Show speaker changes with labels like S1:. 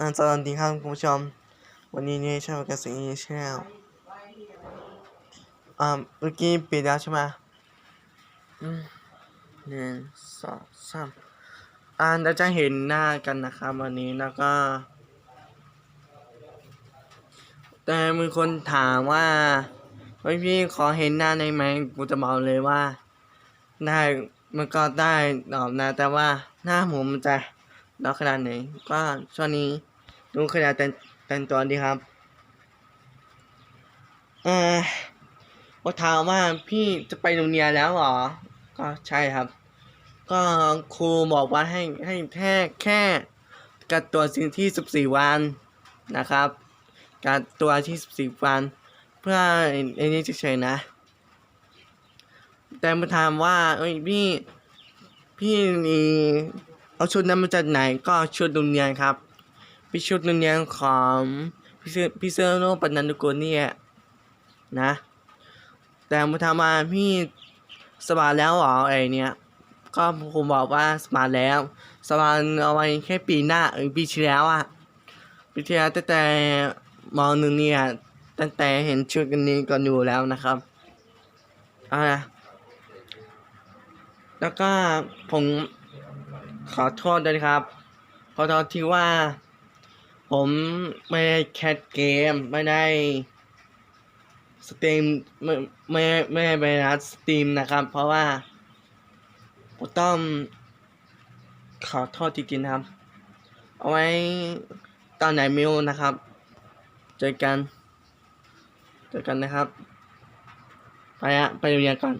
S1: อ่าสวัสดีครับคุณผู้ชม วันนี้เนี่ช่องกระสีชแนลอ่าเมื่อกี้ปิดแล้วใช่ไหมอืมหนึ่งสองสามอ่าเราจะเห็นหน้ากันนะครับวันนี้แล้วก็ แต่มีคนถามว่าเฮ้ยพี่ขอเห็นหน้าได้ไหมกูจะบอกเลยว่า ได้มันก็ได้ตอบนะ แต่ว่าหน้าผมมันจะ แล้ขนาดไหนก็ช่วงนี้ดูขนาดแต่แต่งตัวดีครับเออว่าถามว่าพี่จะไปโรงเรียนแล้วเหรอ ก็ใช่ครับ ก็ครูบอกว่าให้ให้แค่แค่กัดตัวสิ่งที่สิบสี่วันนะครับกัดตัวที่สิบสี่วัน เพื่อไอ้นี่เฉยๆนะ แต่มาถามว่าเอ้ยพี่พี่มี เอาชุดนั้นมาจากไหนก็ชุดโรงเรียนครับพี่ชุดโรงเรียนของพี่เซพี่เซอร์โนปันนันตุกุลเนี่ยนะ แต่มาถามาพี่สบายแล้วเหรอไอเนี่ยก็ผมบอกว่าสบายแล้วสบายเอาไว้แค่ปีหน้าเออปีที่แล้วอะปีที่แล้วตั้งแต่มหนึ่งเนี่ยตั้งแต่เห็นชุดกันนี้ก็ดูแล้วนะครับเอาแล้วก็ผม ขอโทษด้วยครับ ขอโทษที่ว่า ผมไม่ได้แคสเกม ไม่ได้สตรีมไม่ไม่ไม่ได้ไปรัดสตรีมนะครับ เพราะว่าผมต้องขอโทษจริงๆนครับ เอาไว้ตอนไหนมิวนะครับ เจอกัน เจอกันนะครับ ไปอะไปเรียนก่อน